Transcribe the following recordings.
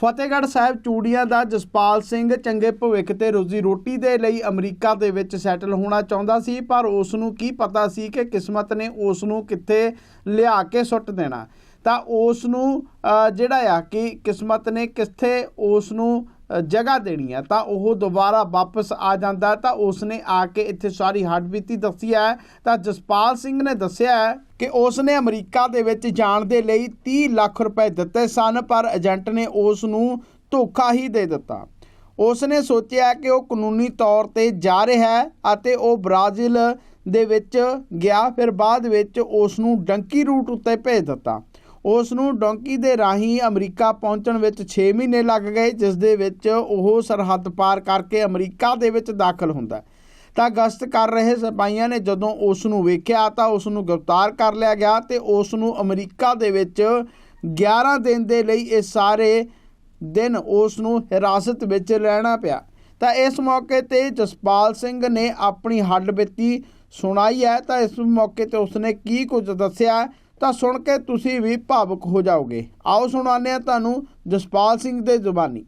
ਫਤਿਹਗੜ੍ਹ ਸਾਹਿਬ ਚੂੜੀਆਂ ਦਾ ਜਸਪਾਲ ਸਿੰਘ ਚੰਗੇ ਭਵਿੱਖ ਤੇ ਰੋਜ਼ੀ ਰੋਟੀ ਦੇ ਲਈ ਅਮਰੀਕਾ ਦੇ ਵਿੱਚ ਸੈਟਲ ਹੋਣਾ ਚਾਹੁੰਦਾ ਸੀ, ਪਰ ਉਸ ਨੂੰ ਕੀ ਪਤਾ ਸੀ ਕਿ ਕਿਸਮਤ ਨੇ ਉਸ ਨੂੰ ਕਿੱਥੇ ਲਿਆ ਕੇ ਸੁੱਟ ਦੇਣਾ। ਤਾਂ ਉਸ ਨੂੰ ਜਿਹੜਾ ਆ ਕਿ ਕਿਸਮਤ ਨੇ ਕਿੱਥੇ ਉਸ ਨੂੰ ਜਗ੍ਹਾ ਦੇਣੀ ਹੈ, ਤਾਂ ਉਹ ਦੁਬਾਰਾ ਵਾਪਸ ਆ ਜਾਂਦਾ ਤਾਂ ਉਸਨੇ ਆ ਕੇ ਇੱਥੇ ਸਾਰੀ ਹੱਡਬੀਤੀ ਦੱਸੀ ਹੈ। ਤਾਂ ਜਸਪਾਲ ਸਿੰਘ ਨੇ ਦੱਸਿਆ ਹੈ ਕਿ ਉਸ ਨੇ ਅਮਰੀਕਾ ਦੇ ਵਿੱਚ ਜਾਣ ਦੇ ਲਈ 30 ਲੱਖ ਰੁਪਏ ਦਿੱਤੇ ਸਨ, ਪਰ ਏਜੰਟ ਨੇ ਉਸ ਨੂੰ ਧੋਖਾ ਹੀ ਦੇ ਦਿੱਤਾ। ਉਸ ਨੇ ਸੋਚਿਆ ਕਿ ਉਹ ਕਾਨੂੰਨੀ ਤੌਰ ਤੇ ਜਾ ਰਿਹਾ ਹੈ ਅਤੇ ਉਹ ਬ੍ਰਾਜ਼ੀਲ ਦੇ ਵਿੱਚ ਗਿਆ, ਫਿਰ ਬਾਅਦ ਵਿੱਚ ਉਸ ਨੂੰ ਡੰਕੀ ਰੂਟ ਉੱਤੇ ਭੇਜ ਦਿੱਤਾ। ਉਸ ਨੂੰ ਡੋਂਕੀ ਦੇ ਰਾਹੀਂ ਅਮਰੀਕਾ ਪਹੁੰਚਣ ਵਿੱਚ 6 ਮਹੀਨੇ ਲੱਗ ਗਏ ਜਿਸ ਦੇ ਵਿੱਚ ਉਹ ਸਰਹੱਦ ਪਾਰ ਕਰਕੇ ਅਮਰੀਕਾ ਦੇ ਵਿੱਚ ਦਾਖਲ ਹੁੰਦਾ ਤਾਂ ਗਸ਼ਤ ਕਰ ਰਹੇ ਸਿਪਾਹੀਆਂ ਨੇ ਜਦੋਂ ਉਸ ਨੂੰ ਵੇਖਿਆ ਤਾਂ ਉਸ ਨੂੰ ਗ੍ਰਿਫਤਾਰ ਕਰ ਲਿਆ ਗਿਆ ਤੇ ਉਸ ਨੂੰ ਅਮਰੀਕਾ ਦੇ ਵਿੱਚ 11 ਦਿਨ ਦੇ ਲਈ ਇਹ ਸਾਰੇ ਦਿਨ ਉਸ ਨੂੰ ਹਿਰਾਸਤ ਵਿੱਚ ਰਹਿਣਾ ਪਿਆ। ਤਾਂ ਇਸ ਮੌਕੇ ਤੇ ਜਸਪਾਲ ਸਿੰਘ ਨੇ ਆਪਣੀ ਹੱਡਬਿੱਤੀ ਸੁਣਾਈ ਹੈ। ਤਾਂ ਇਸ ਮੌਕੇ ਤੇ ਉਸਨੇ ਕੀ ਕੁਝ ਦੱਸਿਆ? ਤਾਂ ਸੁਣ ਕੇ ਤੁਸੀਂ ਵੀ ਭਾਵੁਕ ਹੋ ਜਾਓਗੇ। ਆਓ ਸੁਣਾਉਂਦੇ ਹਾਂ ਤੁਹਾਨੂੰ ਜਸਪਾਲ ਸਿੰਘ ਦੇ ਜ਼ੁਬਾਨੀ।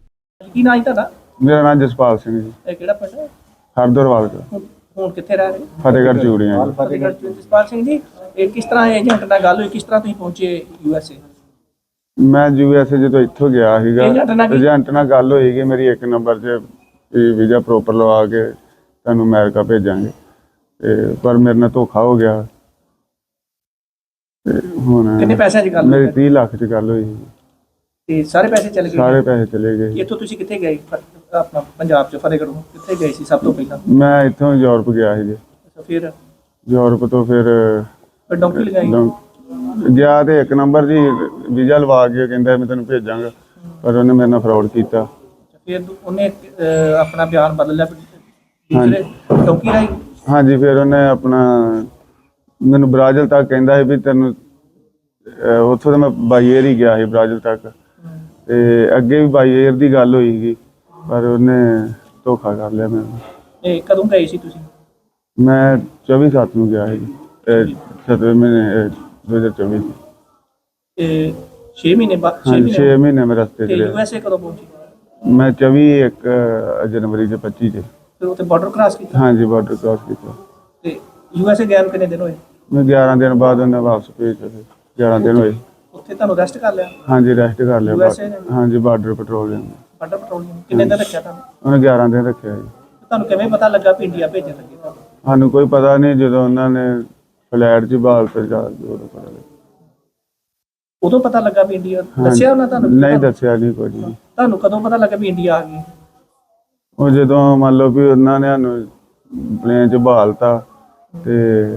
ਕੀ ਨਾਂ ਹੈ ਤੁਹਾਡਾ? ਮੇਰਾ ਨਾਮ ਜਸਪਾਲ ਸਿੰਘ ਜੀ। ਇਹ ਕਿਹੜਾ ਪਿੰਡ ਹੈ? ਹਰਦਰਵਾਲ ਦਾ ਹੁਣ- ਕਿੱਥੇ ਰਹਿ ਰਹੇ ਹੋ? ਫਤਿਹਗੜ੍ਹ ਚੂੜੀਆਂ ਜੀ। ਫਤਿਹਗੜ੍ਹ ਚ ਜਸਪਾਲ ਸਿੰਘ ਜੀ ਇਹ ਕਿਸ ਤਰ੍ਹਾਂ ਏਜੰਟ ਨਾਲ ਗੱਲ ਹੋਈ? ਕਿਸ ਤਰ੍ਹਾਂ ਤੁਸੀਂ ਪਹੁੰਚੇ ਯੂ ਐਸ ਏ? ਮੈਂ ਯੂਐਸਏ ਜਦੋਂ ਇੱਥੋਂ ਗਿਆ ਸੀਗਾ ਏਜੰਟ ਨਾਲ ਕੀ- ਏਜੰਟ ਨਾਲ ਗੱਲ ਹੋਈ ਕਿ ਮੇਰੀ ਇੱਕ ਨੰਬਰ 'ਚ ਵੀਜ਼ਾ ਪ੍ਰੋਪਰ ਲਵਾ ਕੇ ਤੁਹਾਨੂੰ ਅਮਰੀਕਾ ਭੇਜਾਂਗੇ। ਤੇ ਪਰ ਮੇਰੇ ਨਾਲ ਧੋਖਾ ਹੋ ਗਿਆ। ਤੇ ਹੁਣ ਕਿੰਨੇ ਪੈਸਿਆਂ 'ਚ ਗੱਲ ਮੇਰੀ ਹੋਈ? 30 ਲੱਖ 'ਚ ਗੱਲ ਹੋਈ। ਸੀ। ਤੇ ਸਾਰੇ ਪੈਸੇ ਚਲੇ ਗਏ? ਸਾਰੇ ਪੈਸੇ ਚਲੇ ਗਏ। ਇੱਥੋਂ ਤੁਸੀਂ ਕਿੱਥੇ ਗਏ? ਫ- ਆਪਣਾ ਪੰਜਾਬ 'ਚ ਫਤਿਹਗੜ੍ਹੋਂ। ਕਿੱਥੇ ਗਏ ਸੀ ਸਭ ਤੋਂ ਪਹਿਲਾਂ? ਮੈਂ ਇੱਥੋਂ ਯੂਰਪ ਗਿਆ ਸੀ ਜੀ। ਅੱਛਾ, ਫਿਰ? ਯੂਰਪ ਤੋਂ ਫਿਰ ਫਿਰ ਡੌਂਕੀ ਲਗਾਈ? ਲੰ- ਗਿਆ ਤੇ ਇੱਕ ਨੰਬਰ ਜੀ ਵੀਜ਼ਾ ਲਵਾ ਕੇ ਕਹਿੰਦਾ ਮੈਂ ਤੈਨੂੰ ਭੇਜਾਂਗਾ। ਪਰ ਉਹਨੇ ਮੇਰੇ ਨਾਲ ਫਰਾਡ ਕੀਤਾ। ਅੱਛਾ, ਫਿਰ ਦੂ- ਉਹਨੇ ਅਹ, ਆਪਣਾ ਬਿਆਨ ਬਦਲ ਲਿਆ ਫਿਰ ਦੂਸਰੇ ਡੌਂਕੀ ਰਾਈ ਹਾਂਜੀ ਫਿਰ ਉਹਨੇ ਆਪਣਾ ਮੈਨੂੰ ਬ੍ਰਾਜ਼ਿਲ ਤੱਕ ਕਹਿੰਦਾ ਸੀ ਵੀ ਤੈਨੂੰ ਉੱਥੋਂ ਤਾਂ ਮੈਂ ਬਾਈ ਏਅਰ ਹੀ ਗਿਆ ਸੀ ਬ੍ਰਾਜ਼ਿਲ ਤੱਕ। ਤੇ ਅੱਗੇ ਵੀ ਬਾਈ ਏਅਰ ਦੀ ਗੱਲ ਹੋਈ ਸੀ ਪਰ ਉਹਨੇ ਧੋਖਾ ਕਰ ਲਿਆ ਮੈਨੂੰ। ਇਹ ਕਦੋਂ ਗਏ ਸੀ ਤੁਸੀਂ? ਮੈਂ 24 ਸੱਤ ਨੂੰ ਗਿਆ ਸੀ। 7ਵੇਂ ਮਹੀਨੇ ਅਹ 2024 ਚ। ਇਹ 6 ਮਹੀਨੇ ਬਾਅਦ 6 ਹਾਂਜੀ 6 ਮਹੀਨੇ ਮਹੀਨੇ ਮੈਂ ਰਸਤੇ ਤੇ ਕਦੋਂ ਪਹੁੰਚੇ? ਮੈਂ 24 ਇੱਕ ਅਹ, ਜਨਵਰੀ ਦੇ 25 ਚ ਫਿਰ ਉੱਥੇ ਬਾਰਡਰ ਕ੍ਰਾਸ ਕੀਤਾ? ਹਾਂਜੀ ਬਾਰਡਰ ਕ੍ਰਾਸ ਕੀਤਾ। ਤੇ ਯੂ ਐਸ ਏ ਗਏ ਨੂੰ ਕਿੰਨੇ ਦਿਨ ਹੋਏ? ਮੈਂ 11 ਦਿਨ ਬਾਅਦ ਉਹਨੇ ਵਾਪਸ ਭੇਜਿਆ ਫਿਰ 11 ਦਿਨ ਹੋਏ। ਉੱਥੇ ਤੁਹਾਨੂੰ ਰੈਸਟ ਕਰ ਲਿਆ? ਹਾਂਜੀ ਰੈਸਟ ਕਰ ਲਿਆ। USA ਨੇ? ਬਾਅਦ- ਹਾਂਜੀ ਬਾਰਡਰ ਬਾਰਡਰ ਪੈਟਰੋਲਿੰਗ ਕਿੰਨੇ ਦਿਨ ਰੱਖਿਆ ਤੁਹਾਨੂੰ? ਉਹਨੇ 11 ਦਿਨ ਰੱਖਿਆ ਜੀ। ਤੁਹਾਨੂੰ ਕਿਵੇਂ ਪਤਾ ਲੱਗਾ ਵੀ ਇੰਡੀਆ ਭੇਜਣ ਲੱਗੇ ਤੁਹਾਨੂੰ? ਸਾਨੂੰ ਕੋਈ ਪਤਾ ਨਹੀਂ ਜਦੋਂ ਉਹਨਾਂ ਨੇ ਫਲੈਟ 'ਚ ਬਾਲ ਤੇ ਜਾ ਕੇ ਉਦੋਂ ਪਤਾ ਲੱਗਾ। ਉਦੋਂ ਪਤਾ ਲੱਗਾ ਵੀ ਇੰਡੀਆ ਦੱਸਿਆ ਉਹਨਾਂ ਤੁਹਾਨੂੰ ਨਹੀਂ ਦੱਸਿਆ ਨਹੀਂ ਕੁਝ ਵੀ। ਤੁਹਾਨੂੰ ਕਦੋਂ ਪਤਾ ਲੱਗਾ ਵੀ ਇੰਡੀਆ ਆ ਗਈ? ਉਹ ਜਦੋਂ ਮੰਨ ਲਓ ਵੀ ਉਹਨਾਂ ਨੇ ਸਾਨੂੰ ਪਲੇਨ 'ਚ ਬਹਾਲਤਾ ਤੇ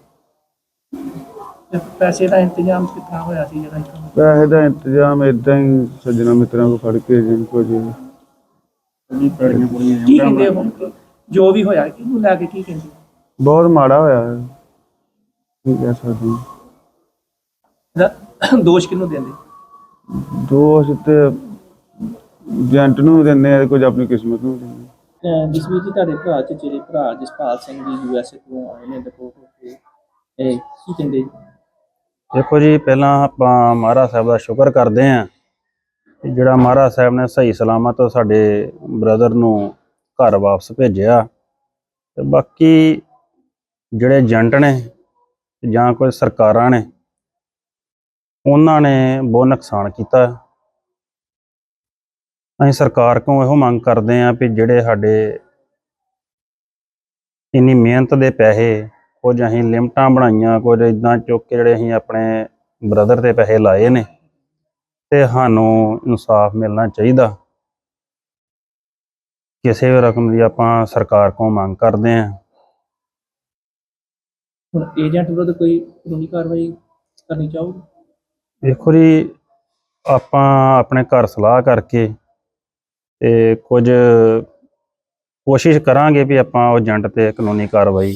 ਤੇ ਪੈਸੇ ਦਾ ਇੰਤਜ਼ਾਮ ਕਿੱਥਾਂ ਹੋਇਆ ਸੀ ਜਿਹੜਾ ਇੱਥੋਂ ਪੈਸੇ ਦਾ ਇੰਤਜ਼ਾਮ ਇਦਾਂ ਹੀ ਸੱਜਣਾ ਮਿੱਤਰਾਂ ਕੋ ਫੜ ਕੇ ਜਿੰਨ ਕੋ ਜੀ ਕੀ ਕਹਿੰਦੇ ਹੁਣ ਜੋ ਵੀ ਹੋਇਆ ਕਿਹਨੂੰ ਲੈ ਕੇ ਕੀ ਕਹਿੰਦੇ ਬਹੁਤ ਮਾੜਾ ਹੋਇਆ ਹੈ। ਕੀ ਕਹਿ ਸਕਦੇ ਹਾਂ। ਇਹਦਾ ਦੋਸ਼ ਕਿਹਨੂੰ ਦਿੰਦੇ ਦੋਸ਼ ਤੇ ਏਜੰਟ ਨੂੰ ਵੀ ਦਿੰਦੇ ਆ ਕੁਝ ਆਪਣੀ ਕਿਸਮਤ ਨੂੰ ਵੀ ਦਿੰਦੇ ਆ। ਜਸਵੀਰ ਜੀ ਤੁਹਾਡੇ ਭਰਾ ਚ ਜਿਹੜੇ ਭਰਾ Jaspal Singh ji U S A ਤੋਂ ਆਏ ਨੇ ਰਿਪੋਰਟ ਹੋ ਕੇ ਇਹ ਕੀ ਕਹਿੰਦੇ? ਦੇਖੋ ਜੀ, ਪਹਿਲਾਂ ਆਪਾਂ ਮਹਾਰਾਜ ਸਾਹਿਬ ਦਾ ਸ਼ੁਕਰ ਕਰਦੇ ਆਂ ਜਿਹੜਾ ਮਹਾਰਾਜ ਸਾਹਿਬ ਨੇ ਸਹੀ ਸਲਾਮਤ ਸਾਡੇ ਬ੍ਰਦਰ ਨੂੰ ਘਰ ਵਾਪਸ ਭੇਜਿਆ ਤੇ ਬਾਕੀ ਜਿਹੜੇ ਏਜੰਟ ਨੇ ਜਾਂ ਕੋਈ ਸਰਕਾਰਾਂ ਨੇ, ਉਹਨਾਂ ਨੇ ਬਹੁਤ ਨੁਕਸਾਨ ਕੀਤਾ। ਅਸੀਂ ਸਰਕਾਰ ਕੋਲੋਂ ਇਹੋ ਮੰਗ ਕਰਦੇ ਆਂ ਵੀ ਜਿਹੜੇ ਸਾਡੇ ਇੰਨੀ ਮਿਹਨਤ ਦੇ ਪੈਸੇ ਕੁਝ ਅਸੀਂ ਲਿਮਟਾਂ ਬਣਾਈਆਂ ਕੁਝ ਇਦਾਂ ਚੁੱਕ ਕੇ ਜਿਹੜੇ ਅਸੀਂ ਆਪਣੇ ਬ੍ਰਦਰ ਤੇ ਪੈਸੇ ਲਾਏ ਨੇ ਤੇ ਸਾਨੂੰ ਇਨਸਾਫ ਮਿਲਣਾ ਚਾਹੀਦਾ। ਕਿਸੇ ਵੀ ਰਕਮ ਦੀ ਆਪਾਂ ਸਰਕਾਰ ਕੋਲੋਂ ਮੰਗ ਕਰਦੇ ਆਂ ਹੁਣ ਏਜੰਟ ਵਿਰੁੱਧ ਕੋਈ ਕਾਨੂੰਨੀ ਕਾਰਵਾਈ ਕਰਨੀ ਚਾਹੋਗੇ? ਦੇਖੋ ਜੀ ਆਪਾਂ ਆਪਣੇ ਘਰ ਸਲਾਹ ਕਰਕੇ ਤੇ ਕੁਝ ਕੋਸ਼ਿਸ਼ ਕਰਾਂਗੇ ਵੀ ਆਪਾਂ ਉਹ ਏਜੰਟ ਤੇ ਕਾਨੂੰਨੀ ਕਾਰਵਾਈ